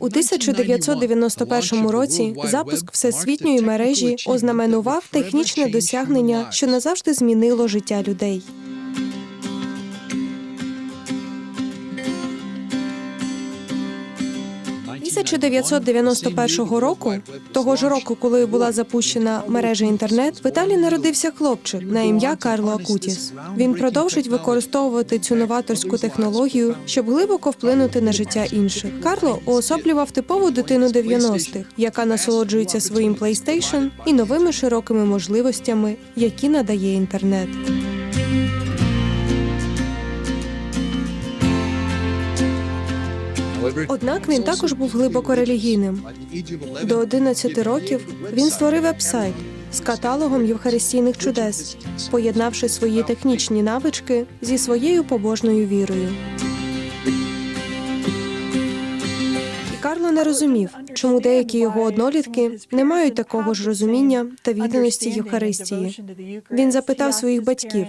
У 1991 році запуск всесвітньої мережі ознаменував технічне досягнення, що назавжди змінило життя людей. – 1991 року, того ж року, коли була запущена мережа інтернет, в Італії народився хлопчик на ім'я Карло Акутіс. Він продовжить використовувати цю новаторську технологію, щоб глибоко вплинути на життя інших. Карло уособлював типову дитину 90-х, яка насолоджується своїм PlayStation і новими широкими можливостями, які надає інтернет. Однак він також був глибоко релігійним. До 11 років він створив веб-сайт з каталогом євхаристійних чудес, поєднавши свої технічні навички зі своєю побожною вірою. Карло не розумів, чому деякі його однолітки не мають такого ж розуміння та відданості Євхаристії. Він запитав своїх батьків,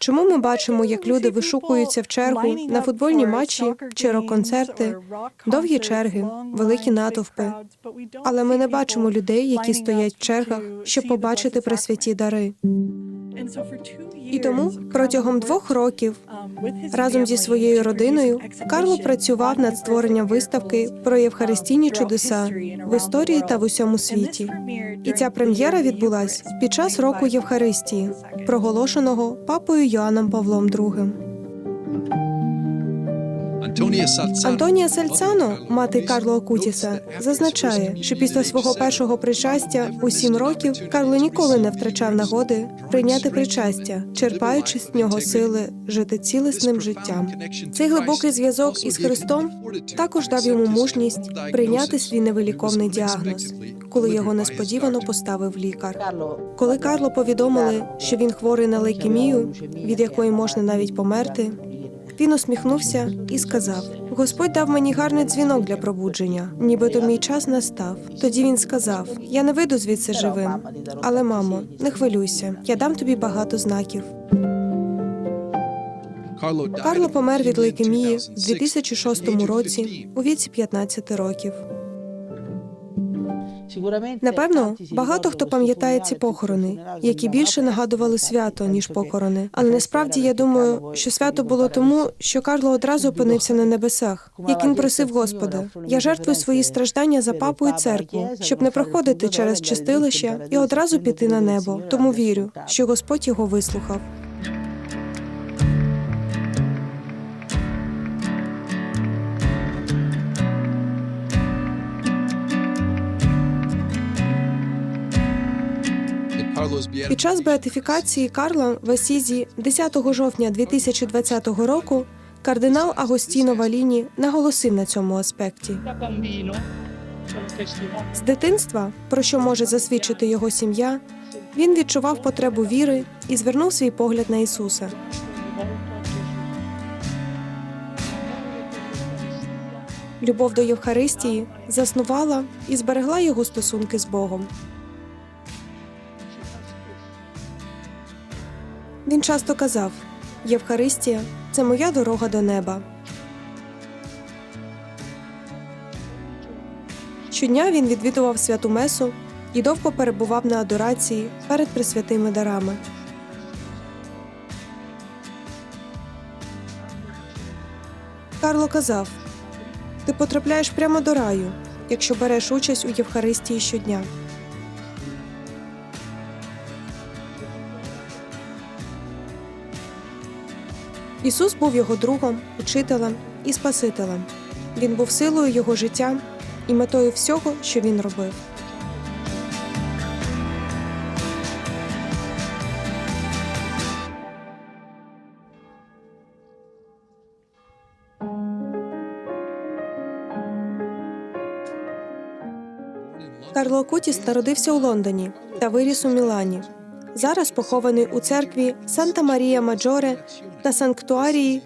Чому ми бачимо, як люди вишукуються в чергу на футбольні матчі чи рок-концерти, довгі черги, великі натовпи. Але ми не бачимо людей, які стоять в чергах, щоб побачити пресвяті дари. І тому протягом двох років разом зі своєю родиною Карло працював над створенням виставки про євхаристійні чудеса в історії та в усьому світі. І ця прем'єра відбулась під час року Євхаристії, проголошеного папою Йоанном Павлом II. Антонія Сальцано, мати Карло Акутіса, зазначає, що після свого першого причастя у сім років Карло ніколи не втрачав нагоди прийняти причастя, черпаючи з нього сили жити цілісним життям. Цей глибокий зв'язок із Христом також дав йому мужність прийняти свій невиліковний діагноз, коли його несподівано поставив лікар. Коли Карло повідомили, що він хворий на лейкемію, від якої можна навіть померти. Він усміхнувся і сказав: Господь дав мені гарний дзвінок для пробудження, нібито мій час настав. Тоді він сказав: Я не вийду звідси живим. Але, мамо, не хвилюйся, я дам тобі багато знаків. Карло помер від лейкемії в 2006 році у віці 15 років. Напевно, багато хто пам'ятає ці похорони, які більше нагадували свято ніж похорони. Але насправді я думаю, що свято було тому, що Карло одразу опинився на небесах, як він просив Господа. Я жертвую свої страждання за папу і церкву, щоб не проходити через чистилище і одразу піти на небо. Тому вірю, що Господь його вислухав. Під час беатифікації Карла в Асізі 10 жовтня 2020 року кардинал Агостіно Валіні наголосив на цьому аспекті. З дитинства, про що може засвідчити його сім'я, він відчував потребу віри і звернув свій погляд на Ісуса. Любов до Євхаристії заснувала і зберегла його стосунки з Богом. Він часто казав: Євхаристія це моя дорога до неба. Щодня він відвідував святу месу і довго перебував на адорації перед присвятими дарами. Карло казав: Ти потрапляєш прямо до раю, якщо береш участь у Євхаристії щодня. Ісус був його другом, учителем і Спасителем. Він був силою його життя і метою всього, що він робив. Карло Кутіс народився у Лондоні та виріс у Мілані. Зараз похований у церкві Санта Марія Маджоре та санктуарії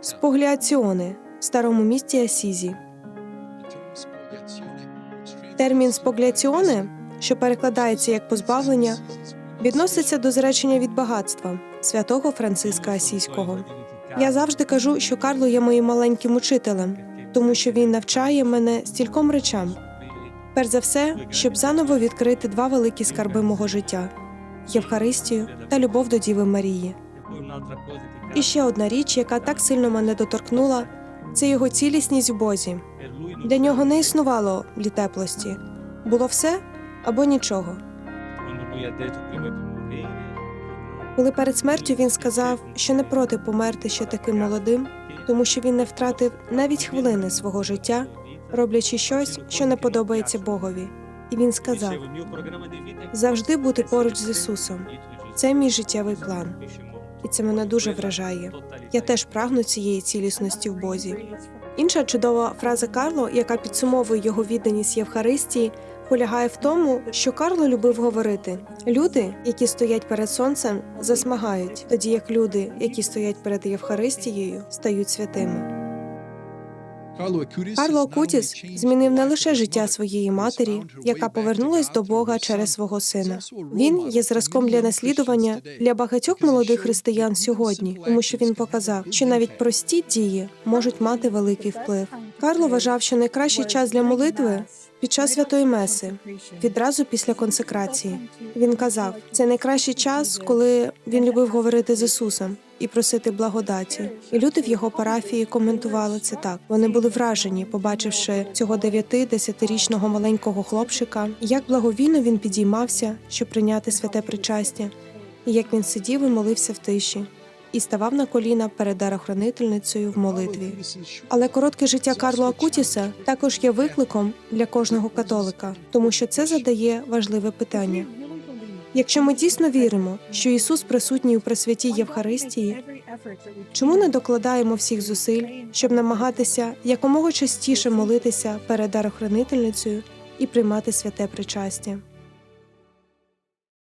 Спогляціоне в старому місті Асізі. Термін спогляціоне, що перекладається як позбавлення, відноситься до зречення від багатства святого Франциска Асійського. Я завжди кажу, що Карло є моїм маленьким учителем, тому що він навчає мене стільком речам. Перш за все, щоб заново відкрити два великі скарби мого життя Євхаристію та любов до Діви Марії. І ще одна річ, яка так сильно мене доторкнула, це його цілісність в Бозі. Для нього не існувало літеплості. Було все або нічого. Коли перед смертю він сказав, що не проти померти ще таким молодим, тому що він не втратив навіть хвилини свого життя, роблячи щось, що не подобається Богові. І він сказав: завжди бути поруч з Ісусом. Це мій життєвий план, і це мене дуже вражає. Я теж прагну цієї цілісності в Бозі. Інша чудова фраза Карло, яка підсумовує його відданість Євхаристії, полягає в тому, що Карло любив говорити: люди, які стоять перед сонцем, засмагають, тоді як люди, які стоять перед Євхаристією, стають святими. Карло Кутіс змінив не лише життя своєї матері, яка повернулась до Бога через свого сина. Він є зразком для наслідування для багатьох молодих християн сьогодні, тому що він показав, що навіть прості дії можуть мати великий вплив. Карло вважав, що найкращий час для молитви під час святої меси, відразу після консекрації. Він казав, це найкращий час, коли він любив говорити з Ісусом і просити благодаті. І люди в його парафії коментували це так. Вони були вражені, побачивши цього 9-10-річного маленького хлопчика, як благовійно він підіймався, щоб прийняти святе причастя, і як він сидів і молився в тиші. І ставав на коліна перед дарохранительницею в молитві. Але коротке життя Карла Акутіса також є викликом для кожного католика, тому що це задає важливе питання. Якщо ми дійсно віримо, що Ісус присутній у пресвятій Євхаристії, чому не докладаємо всіх зусиль, щоб намагатися якомога частіше молитися перед дарохранительницею і приймати святе причастя?